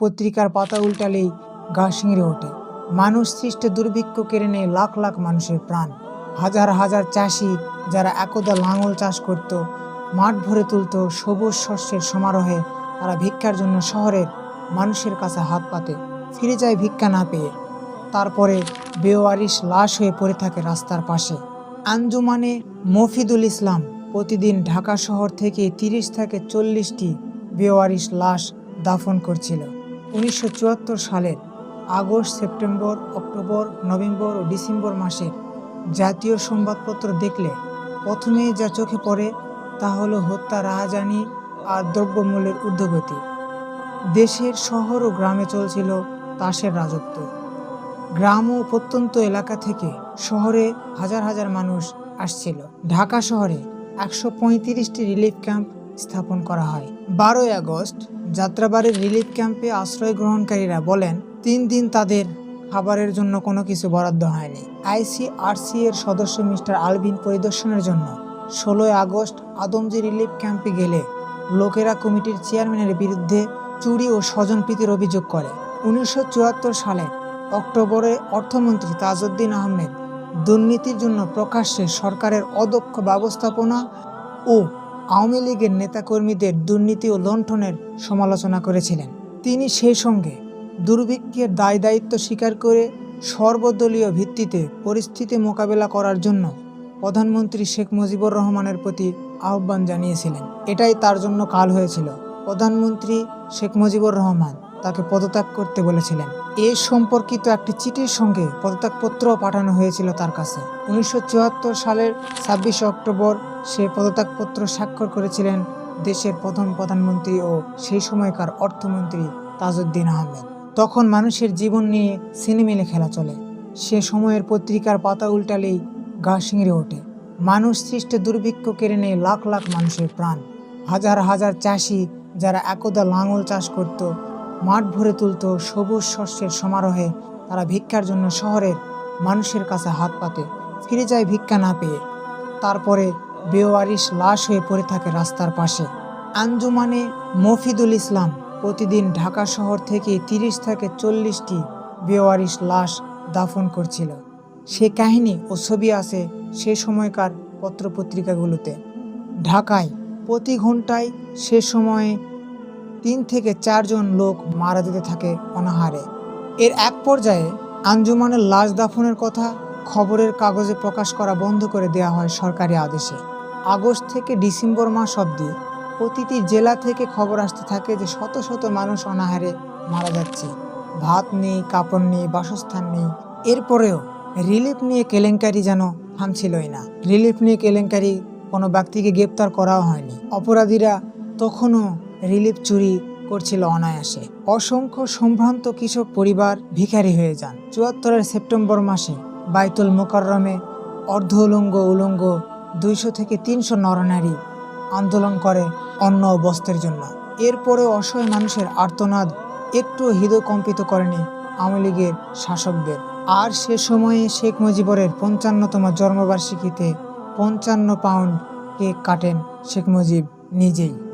পত্রিকার পাতা উল্টালেই গা শিঙড়ে ওঠে। মানুষ সৃষ্ট দুর্ভিক্ষ কেড়ে নেয় লাখ লাখ মানুষের প্রাণ। হাজার হাজার চাষি যারা একদা লাঙল চাষ করত, মাঠ ভরে তুলত সবুজ শস্যের সমারোহে তারা ভিক্ষার জন্য শহরের মানুষের কাছে হাত পাতে, ফিরে যায় ভিক্ষা না পেয়ে। তারপরে বেওয়ারিশ লাশ হয়ে পড়ে থাকে রাস্তার পাশে। আঞ্জুমানে মফিদুল ইসলাম প্রতিদিন ঢাকা শহর থেকে তিরিশ থেকে চল্লিশটি বেওয়ারিশ লাশ দাফন করছিল। উনিশশো চুয়াত্তর সালের আগস্ট, সেপ্টেম্বর, অক্টোবর, নভেম্বর ও ডিসেম্বর মাসে জাতীয় সংবাদপত্র দেখলে প্রথমেই যা চোখে পড়ে তা হলো হত্যা রাহাজানি আর দ্রব্যমূল্যের ঊর্ধ্বগতি। দেশের শহর ও গ্রামে চলছিল তাসের রাজত্ব। গ্রাম ও প্রত্যন্ত এলাকা থেকে শহরে হাজার হাজার মানুষ আসছিল। ঢাকা শহরে একশো পঁয়ত্রিশটি রিলিফ ক্যাম্প স্থাপন করা হয়। বারোই আগস্ট যাত্রাবাড়ির রিলিফ ক্যাম্পে আশ্রয় গ্রহণকারীরা বলেন, তিন দিন তাদের খাবারের জন্য কোনো কিছু বরাদ্দ হয়নি। আইসিআরসি এর সদস্য মিস্টার আলবিন পরিদর্শনের জন্য ষোলোই আগস্ট আদমজি রিলিফ ক্যাম্পে গেলে লোকেরা কমিটির চেয়ারম্যানের বিরুদ্ধে চুরি ও স্বজনপ্রীতির অভিযোগ করে। উনিশশো চুয়াত্তর সালে অক্টোবরে অর্থমন্ত্রী তাজউদ্দিন আহমেদ দুর্নীতির জন্য প্রকাশ্যে সরকারের অদক্ষ ব্যবস্থাপনা ও আওয়ামী লীগের নেতাকর্মীদের দুর্নীতি ও লণ্ঠনের সমালোচনা করেছিলেন। তিনি সেই সঙ্গে দুর্ভিক্ষের দায় দায়িত্ব স্বীকার করে সর্বদলীয় ভিত্তিতে পরিস্থিতি মোকাবেলা করার জন্য প্রধানমন্ত্রী শেখ মুজিবুর রহমানের প্রতি আহ্বান জানিয়েছিলেন। এটাই তার জন্য কাল হয়েছিল। প্রধানমন্ত্রী শেখ মুজিবুর রহমান তাকে পদত্যাগ করতে বলেছিলেন। এ সম্পর্কিত একটি চিঠির সঙ্গে পদত্যাগপত্র পাঠানো হয়েছিল তার কাছে। উনিশশো চুয়াত্তর সালের ছাব্বিশে অক্টোবর সে পদত্যাগপত্র স্বাক্ষর করেছিলেন দেশের প্রথম প্রধানমন্ত্রী ও সেই সময়কার অর্থমন্ত্রী তাজউদ্দিন আহমেদ। তখন মানুষের জীবন নিয়ে সিনেমিলে খেলা চলে। সে সময়ের পত্রিকার পাতা উল্টালেই গা শিঙড়ে ওঠে। মানুষ সৃষ্ট দুর্ভিক্ষ কেড়ে নেয় লাখ লাখ মানুষের প্রাণ। হাজার হাজার চাষি যারা একদা লাঙল চাষ করত, মাঠ ভরে তুলত সবুজ শস্যের সমারোহে তারা ভিক্ষার জন্য শহরের মানুষের কাছে হাত পাতে, ফিরে যায় ভিক্ষা না পেয়ে। তারপরে বেওয়ারিশ লাশ হয়ে পড়ে থাকে রাস্তার পাশে। আঞ্জুমানে মফিদুল ইসলাম প্রতিদিন ঢাকা শহর থেকে তিরিশ থেকে চল্লিশটি বেওয়ারিশ লাশ দাফন করছিল। সে কাহিনী ও ছবি আছে সে সময়কার পত্রপত্রিকাগুলোতে। ঢাকায় প্রতি ঘন্টায় সে সময়ে তিন থেকে চারজন লোক মারা যেতে থাকে অনাহারে। এর এক পর্যায়ে আঞ্জুমানের লাশ দাফনের কথা খবরের কাগজে প্রকাশ করা বন্ধ করে দেওয়া হয় সরকারি আদেশে। আগস্ট থেকে ডিসেম্বর মাস অবধি প্রতিটি জেলা থেকে খবর আসতে থাকে যে শত শত মানুষ অনাহারে মারা যাচ্ছে। ভাত নেই, কাপড় নেই, বাসস্থান নেই। এরপরেও রিলিফ নিয়ে কেলেঙ্কারি যেন থামছিলই না। রিলিফ নিয়ে কেলেঙ্কারি কোনো ব্যক্তিকে গ্রেপ্তার করাও হয়নি। অপরাধীরা তখনও রিলিফ চুরি করছিল অনায়াসে। অসংখ্য সম্ভ্রান্ত কৃষক পরিবার ভিখারি হয়ে যান। চুয়াত্তরের সেপ্টেম্বর মাসে বাইতুল মোকাররমে অর্ধ উলঙ্গ উলঙ্গ দুইশো থেকে তিনশো নরনারী আন্দোলন করে অন্য বস্ত্রের জন্য। এরপরেও অসহায় মানুষের আর্তনাদ একটু হৃদয় কম্পিত করেনি আওয়ামী লীগের শাসকদের। আর সে সময়ে শেখ মুজিবরের পঞ্চান্নতম জন্মবার্ষিকীতে পঞ্চান্ন পাউন্ড কেক কাটেন শেখ মুজিব নিজেই।